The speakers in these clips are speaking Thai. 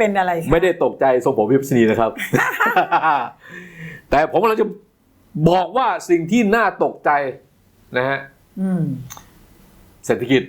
เป็นอะไรคะไม่ได้ตกใจทรงผมพิพชนีนะครับ แต่ผมกำลังจะบอกว่าสิ่งที่น่าตกใจนะฮะอืมเศรษฐกิจ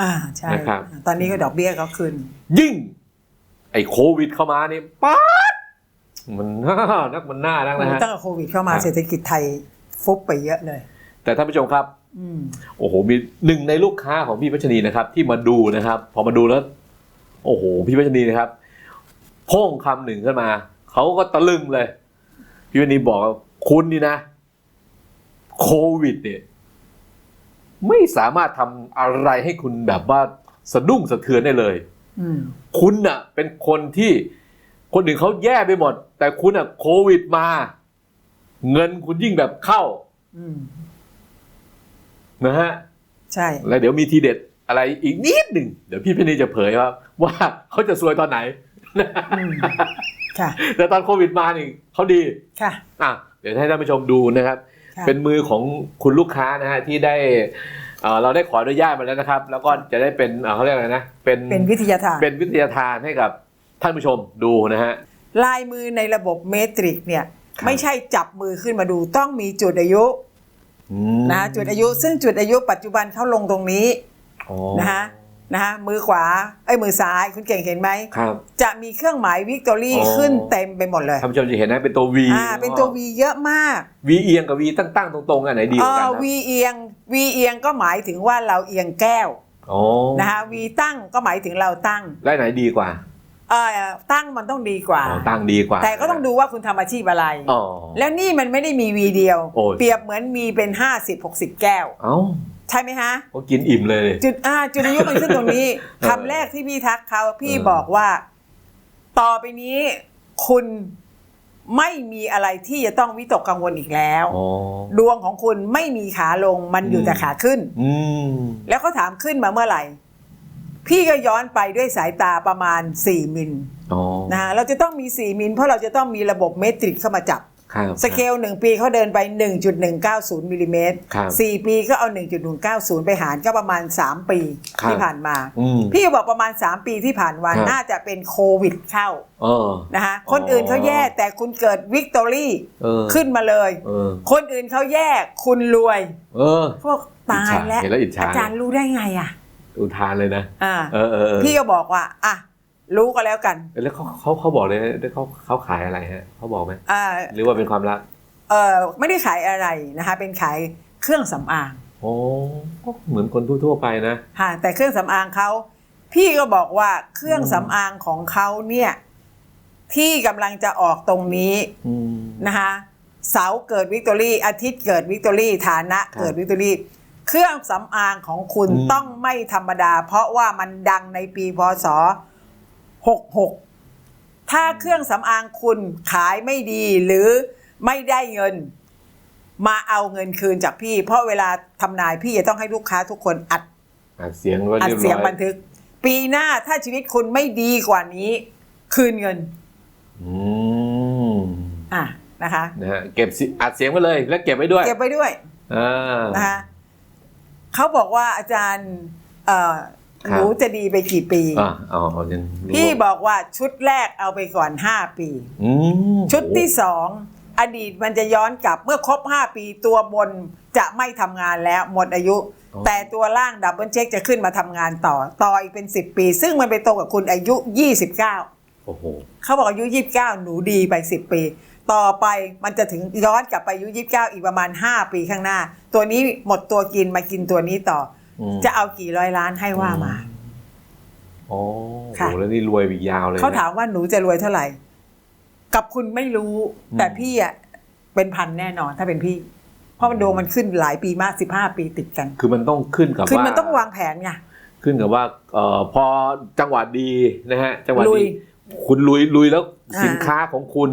อ่าใช่ นะครับ ตอนนี้ก็ดอกเบี้ยก็ขึ้น ยิ่ง ไอ้โควิดเข้ามานี่ป๊าดมันน่านักมันน่านักนะฮะ ตั้งแต่โควิดเข้ามาครับ เศรษฐกิจไทยฟุบไปเยอะเลย แต่ท่านผู้ชมครับ อืม โอ้โหมีหนึ่งในลูกค้าของพี่พัชนีนะครับ ที่มาดูนะครับ พอมาดูแล้ว โอ้โหพี่พัชนีนะครับพ่งคำหนึ่งขึ้นมาเขาก็ตะลึงเลย พี่พัชนีบอกว่าคุณนี่นะ โควิดเนี่ย ไม่สามารถทำอะไรให้คุณแบบว่าสะดุ้งสะเทือนได้เลยอืมคุณน่ะ เป็นคนที่คนอื่นเขาแย่ไปหมด แต่คุณน่ะ โควิดมา เงินคุณยิ่งแบบเข้าอืมนะฮะ ใช่ แล้วเดี๋ยวมีทีเด็ด อะไรอีกนิดหนึ่งเดี๋ยวพี่เพนนีจะเผยว่า ว่าเขาจะซวยตอนไหนอืมค่ะแต่ตอนโควิดมานี่เขาดีค่ะอะเดี๋ยวให้ท่านผู้ชมดูนะครับค่ะเป็นมือของคุณลูกค้านะฮะที่ได้เอ่อเราได้ขออนุญาตมาแล้วนะครับ แล้วก็จะได้เป็นเอ่อเขาเรียกอะไรนะเป็นเป็นวิทยาทานเป็นวิทยาทานให้กับท่านผู้ชมดูนะฮะลายมือในระบบเมตริกเนี่ยครับไม่ใช่จับมือขึ้นมาดูต้องมีจุดอายุอืมนะจุดอายุซึ่งจุดอายุปัจจุบันเขาลงตรงนี้อ๋อ นะคะนะคะมือขวาไอ้ยมือซ้ายคุณเก่งเห็นไหมครับจะมีเครื่องหมายวิกตอรี่อ๋อขึ้นเต็มไปหมดเลยท่านผู้ชมจะเห็นนะเป็นตัว V อ่าเป็นตัว V เยอะมากวีเอียงกับ V ตั้งๆตรงๆอันไหนดีกเอว่ากันอนะ V เอียง V เอียงก็หมายถึงว่าเราเอียงแก้วอ๋อนะคะ V ตั้งก็หมายถึงเราตั้งได้ไหนดีกว่าเออตั้งมันต้องดีกว่าอ๋อตั้งดีกว่า แต่ก็ต้องดูว่าคุณทำอาชีพอะไรอ๋อแล้วนี่มันไม่ได้มี V เดียวโอ้ยเปรียบเหมือนมีเป็น 50 60 แก้วเอ้า ใช่ไหมฮะเขากินอิ่มเลย จุดอ่าจุดอายุมันขึ้นตรงนี้เออคำแรกที่พี่ทักเขาพี่เออบอกว่า ต่อไปนี้คุณไม่มีอะไรที่จะต้องวิตกกังวลอีกแล้วอ๋อดวงของคุณไม่มีขาลงมันอยู่อืมแต่ขาขึ้นอืมแล้วเขาถามขึ้นมาเมื่อไหร่ พี่ก็ย้อนไปด้วยสายตาประมาณ4มิลอ๋อนะฮะเราจะต้องมี4มิลเพราะเราจะต้องมีระบบเมตริกเข้ามาจับครับ สเกล1ปีเขาเดินไป 1.190มิลลิเมตรครับ4ปีก็เอา 1.190 ไปหารก็ประมาณ 3 ปีครับที่ผ่านมาอืมพี่ก็บอกประมาณ 3 ปีที่ผ่านมาครับน่าจะเป็นโควิดเข้าเออนะคะคนอื่นเขาแย่แต่คุณเกิดวิกตอรี่เออขึ้นมาเลยเออคนอื่นเขาแย่คุณรวยเออพวกตายแล้วอิจฉาเห็นแล้วอิจฉาอาจารย์รู้ได้ไงอะอุทานเลยนะอ่าเออเออเออพี่ก็บอกว่าอะ รู้ก็แล้วกัน แล้วเขาเขาเขาบอกเลยนะเขาเขาขายอะไรฮะเขาบอกไหมอ่าหรือว่าเป็นความลับเออไม่ได้ขายอะไรนะคะเป็นขายเครื่องสำอางโอ้ก็เหมือนคนทั่วๆไปนะค่ะแต่เครื่องสำอางเขาพี่ก็บอกว่าเครื่องสำอางของเขาเนี่ยที่กำลังจะออกตรงนี้อืมนะคะเสาร์เกิดวิกตอรี่อาทิตย์เกิดวิกตอรี่ฐานะครับเกิดวิกตอรี่เครื่องสำอางของคุณอืมต้องไม่ธรรมดา เพราะว่ามันดังในปีพศ 66 ถ้าเครื่องสำอางคุณขายไม่ดีหรือไม่ได้เงิน มาเอาเงินคืนจากพี่ เพราะเวลาทำนายพี่จะต้องให้ลูกค้าทุกคนอัดอัดเสียงไว้อัดเรียบเสีร้ยงอยบันทึก ปีหน้าถ้าชีวิตคุณไม่ดีกว่านี้ คืนเงิน อืมอะนะคะ นะฮะเก็บสิอัดเสียงไว้เลย แล้วเก็บไว้ด้วยเก็บไว้ด้วยอ่านะคะเขาบอกว่าอาจารย์เอ่อครับ หนูจะดีไปกี่ปีอ่าอ๋อยังรู้พี่บอกว่าชุดแรกเอาไปก่อน5ปีอืมชุดที่สองอดีตมันจะย้อนกลับเมื่อครบ5ปีตัวบนจะไม่ทำงานแล้วหมดอายุ แต่ตัวล่างดับเบิลเช็คจะขึ้นมาทำงานต่อ ต่ออีกเป็น10ปี ซึ่งมันไปตรงกับคุณอายุ29โอ้โหเขาบอกอายุ29หนูดีไป10ปี ต่อไปมันจะถึงย้อนกลับไปอายุ29อีกประมาณ5ปีข้างหน้า ตัวนี้หมดตัวกินมากินตัวนี้ต่ออม จะเอากี่ร้อยล้านให้ว่ามาโอ้โหค่ะแล้วนี่รวยอีกยาวเลยนะเขาถามว่าหนูจะรวยเท่าไหร่ กับคุณไม่รู้อืมแต่พี่อะเป็นพันแน่นอน ถ้าเป็นพี่ เพราะมันดวงมันขึ้นหลายปีมากสิบห้าปีติดกัน คือมันต้องขึ้นกับคือว่ามันต้องวางแผนไงขึ้นกับว่าเอ่อพอจังหวะดีนะฮะ จังหวะลุยดีคุณลุยลุยแล้วอ่าสินค้าของคุณ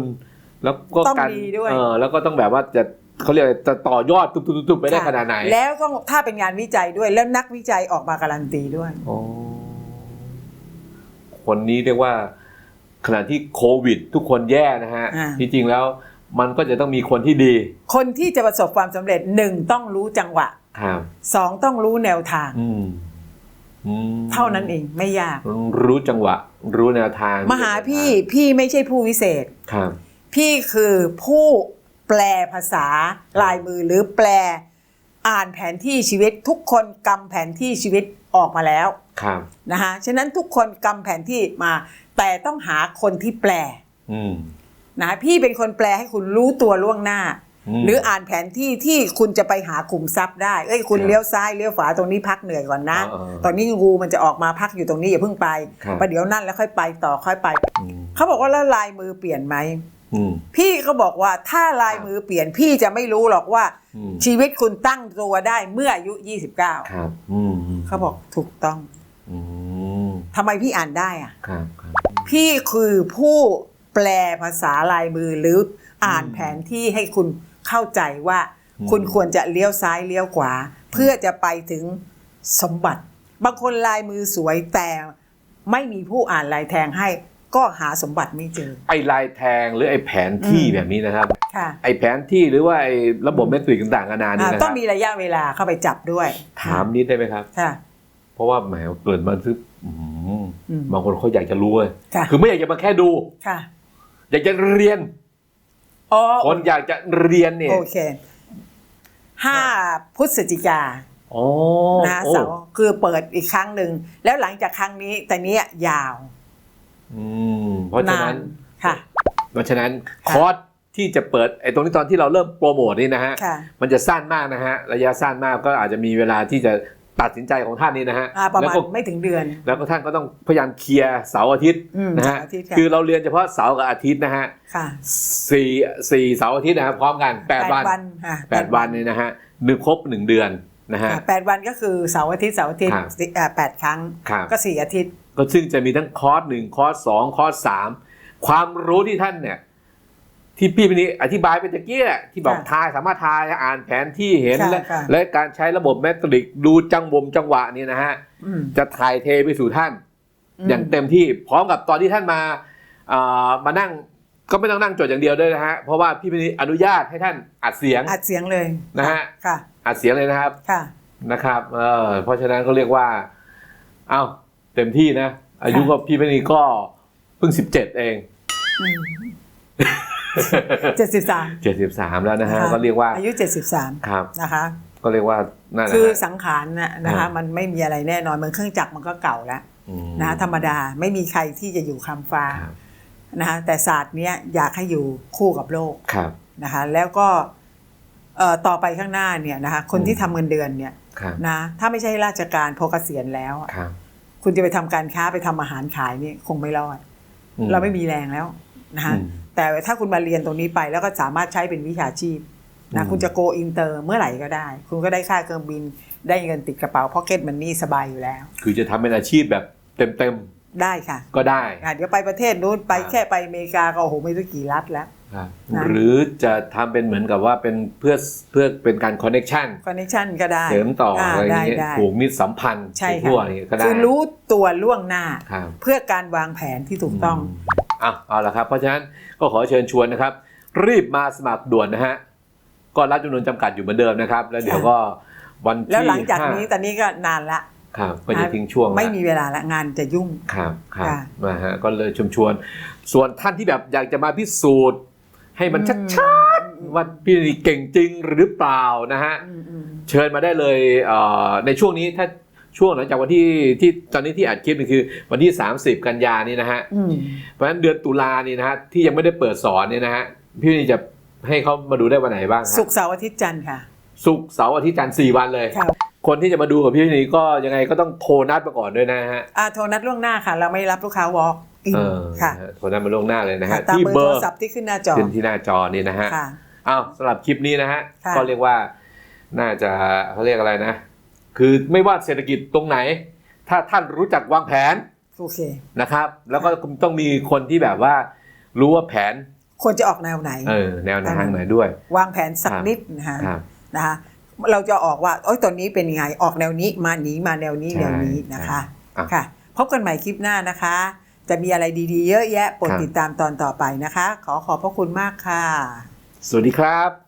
แล้วก็ต้องการดีด้วยเออแล้วก็ต้องแบบว่าจะ เขาเรียกอะไรจะต่อยอดตุบๆๆไปได้ขนาดไหนแล้วต้องถ้าเป็นงานวิจัยด้วยแล้วนักวิจัยออกมาการันตีด้วยอ๋อคนนี้เรียกว่าขณะที่โควิด ทุกคนแย่นะฮะอ่าที่จริงแล้วมันก็จะต้องมีคนที่ดี คนที่จะประสบความสำเร็จหนึ่งต้องรู้จังหวะครับสองต้องรู้แนวทางอืมอืมเท่านั้นเองไม่ยาก รู้จังหวะ รู้แนวทางมาหาพี่พี่ไม่ใช่ผู้วิเศษครับพี่คือผู้ แปลภาษาลายมือหรือแปลอ่านแผนที่ชีวิตทุกคนกำแผนที่ชีวิตออกมาแล้วครับนะคะฉะนั้นทุกคนกำแผนที่มา แต่ต้องหาคนที่แปลอืมนะพี่เป็นคนแปลให้คุณรู้ตัวล่วงหน้าอืมหรืออ่านแผนที่ที่คุณจะไปหาขุมทรัพย์ได้เอ้ยคุณครับเลี้ยวซ้ายเลี้ยวขวาตรงนี้พักเหนื่อยก่อนนะอ่าๆตอนนี้งูมันจะออกมาพักอยู่ตรงนี้อย่าเพิ่งไปครับประเดี๋ยวนั่นแล้วค่อยไปต่อค่อยไปอืมเขาบอกว่าแล้วลายมือเปลี่ยนไหมอืม พี่ก็บอกว่าถ้าลายมือเปลี่ยนพี่จะไม่รู้หรอกว่าอืมชีวิตคุณตั้งตัวได้เมื่ออายุ29ครับอืมมเขาบอกถูกต้องอืมทำไมพี่อ่านได้อะครับครับพี่คือผู้แปลภาษาลายมือหรืออ่านอืมแผนที่ให้คุณเข้าใจว่าอืมคุณควรจะเลี้ยวซ้ายเลี้ยวขวา เพื่อจะไปถึงสมบัติ บางคนลายมือสวยแต่ไม่มีผู้อ่านลายแทงให้ ก็หาสมบัติไม่เจอ ไอ้ลายแทงหรือไอ้แผนที่อืม แบบนี้นะครับ ค่ะไอ้แผนที่หรือว่าไอ้ระบบเมตริกต่างๆนานานี่อ่านะคต้อรังบมีระยะเวลาเข้าไปจับด้วยถามนิดได้ไหมครับ ค่ะ เพราะว่าแหมเกิดมาซึอืมอืมบางคนเขาอยากจะรู้เลยค่ะ คือไม่อยากจะมาแค่ดู ค่ะอยากจะเรียน อ๋อคนอยากจะเรียนเนี่ยโอเคห้าพฤศจิกา อ๋อนะโอ้ เสาร์คือเปิดอีกครั้งหนึ่ง แล้วหลังจากครั้งนี้แต่เนี้ยยาว อืมเพราะฉะนั้นค่ะ เพราะฉะนั้นค่ะคอร์สที่จะเปิดไอ้ตรงนี้ตอนที่เราเริ่มโปรโมทนี่นะฮะค่ะ มันจะสั้นมากนะฮะระยะสั้นมากก็อาจจะมีเวลาที่จะตัดสินใจของท่านนี่นะฮะอ่าประแล้วมาณก็ไม่ถึงเดือน แล้วก็ท่านก็ต้องพยายามเคลียร์เสาร์อาทิตย์อืมนะฮะเสาร์อาทิตย์ค่ะ คือเราเรียนเฉพาะเสาร์กับอาทิตย์นะฮะค่ะสี่สี่เสาร์อาทิตย์นะครับพร้อมกันแปดวัน ค่ะแปดวันเนี่ยนะฮะหนึ่งครบหนึ่งเดือนนะฮะ ค่ะแปดวันก็คือเสาร์อาทิตย์เสาร์อาทิตย์ครับสิอ่าแปดครั้ง ครับ ก็สี่อาทิตย์ ก็ซึ่งจะมีทั้งคอร์สหนึ่งคอร์สสองคอร์สสามความรู้ที่ท่านเนี่ย ที่พี่วันนี้อธิบายไปตะกี้แหละที่บอกค่ะทายสามารถทายอ่านแผนที่เห็นค่ะและค่ะและการใช้ระบบแมตริกดูจังบมจังหวะนี่นะฮะอืมจะถ่ายเทไปสู่ท่านอืมอย่างเต็มที่พร้อมกับตอนที่ท่านมาอ่ามานั่งก็ไม่ต้องนั่งจดอย่างเดียวด้วยนะฮะ เพราะว่าพี่วันนี้อนุญาตให้ท่านอัดเสียง อัดเสียงเลยนะฮะค่ะ อัดเสียงเลยนะครับ ค่ะ นะครับ เออเพราะฉะนั้นก็เรียกว่า เอา เต็มที่นะ อายุก็พี่เพนีก็เพิ่งสิบเจ็ดเองเจ็ดสิบสามเจ็ดสิบสามแล้วนะฮะค่ะก็เรียกว่าอายุเจ็ดสิบสามครับนะคะก็เรียกว่านั่นแหละคือฮะสังขารนะนะครัคะบมันไม่มีอะไรแน่นอนเหมือนเครื่องจักรมันก็เก่าแล้วอืมนะธรรมดาไม่มีใครที่จะอยู่คำฟ้าครับนะคะแต่ศาสตร์เนี้ยอยากให้อยู่คู่กับโลกครับนะคะแล้วก็เอ่อต่อไปข้างหน้าเนี่ยนะคะคนที่ทำเงินเดือนเนี่ยครับนะถ้าไม่ใช่ราชการพอเกษียณแล้วอะ ครับคุณจะไปทำการค้าไปทำอาหารขายนี่คงไม่รอดอืเราไม่มีแรงแล้วนะคะอืมแต่ถ้าคุณมาเรียนตรงนี้ไปแล้วก็สามารถใช้เป็นวิชาชีพอืนะมคุณจะโกอินเตอร์เมื่อไหร่ก็ได้ คุณก็ได้ค่าเครื่องบินได้เงินติดกระเป๋าพ็อกเก็ตมันนี่สบายอยู่แล้ว คือจะทำเป็นอาชีพแบบเต็ม ได้ค่ะๆก็ได้อะเดี๋ยวไปประเทศนู้นไปครับแค่ไปอเมริกาก็โอ้โหไม่รู้กี่รัฐแล้วครับนะ หรือจะทำเป็นเหมือนกับว่าเป็นเพื่อเพื่อเป็นการคอนเน็ชันคอนเนคชันก็ได้เสริมต่ออะไรอย่างเงี้ยได้ได้ ผูกมิตรสัมพันธ์ใช่ทั่วค่ะๆอย่างเงี้ยก็ได้คือรู้ตัวล่วงหน้า ครับเพื่อการวางแผนที่ถูกต้อง มอะเอาละครับ เพราะฉะนั้นก็ขอเชิญชวนนะครับ รีบมาสมัครด่วนนะฮะก็รับจำนวนจำกัดอยู่เหมือนเดิมนะครับ แล้วเดี๋ยวก็วันที่แล้วหลังจากนี้ห้ตอนนี้ก็นานละ ครับก็จะทิ้งช่วงละไม่มีเวลาละงานจะยุ่งครับครับค่ะนะฮะก็เลยชมชวน ส่วนท่านที่แบบอยากจะมาพิสูจน์ ให้มันชัดๆว่าพี่นี่เก่งจริงหรือเปล่านะฮะอืมอืมเชิญมาได้เลยเอ่อในช่วงนี้ถ้าช่วงหลังจากวันที่ที่ตอนนี้ที่อัดคลิปนี่คือ วันที่ 30 กันยานี่นะฮะอืมเพราะฉะนั้นเดือนตุลานี่นะฮะที่ยังไม่ได้เปิดสอนเนี่ยนะฮะพี่นี่จะให้เขามาดูได้วันไหนบ้างฮะศุกร์เสาร์อาทิตย์จันทร์ค่ะศุกร์เสาร์อาทิตย์จันทร์สี่วันเลย ค่ะคนที่จะมาดูกับพี่นี่ก็ยังไงก็ต้องโทรนัดมาก่อนด้วยนะฮะอ่าโทรนัดล่วงหน้าค่ะ เราไม่รับลูกค้าวอล์กอินเออค่ะนะฮะโทรนัดมาล่วงหน้าเลยนะค่ะฮะตามที่เบอร์เบอโทรร์ศัพท์ที่ขึ้นหน้าจอขึ้นที่หน้าจอนี่นะฮะค่ะอ้าวสำหรับคลิปนี้นะฮะค่ะก็เรียกว่าน่าจะเขาเรียกอะไรนะ คือไม่ว่าเศรษฐกิจตรงไหน ถ้าท่านรู้จักวางแผนโอเคนะครับ แล้วก็ต้องมีคนที่แบบว่า รู้ว่าแผนควรจะออกแนวไหน เออแนวทางไหนด้วย วางแผนสักครับนิดนะคะครับนะคะ เราจะออกว่าโอ้ยตอนนี้เป็นยังไงออกแนวนี้มาหนีมาแนวนี้ใช่แนวนี้นะคะใช่อะค่ะ พบกันใหม่คลิปหน้านะคะ จะมีอะไรดีๆ เยอะแยะโปรดครับติดตามตอนต่อไปนะคะ ขอขอบพระคุณมากค่ะ สวัสดีครับ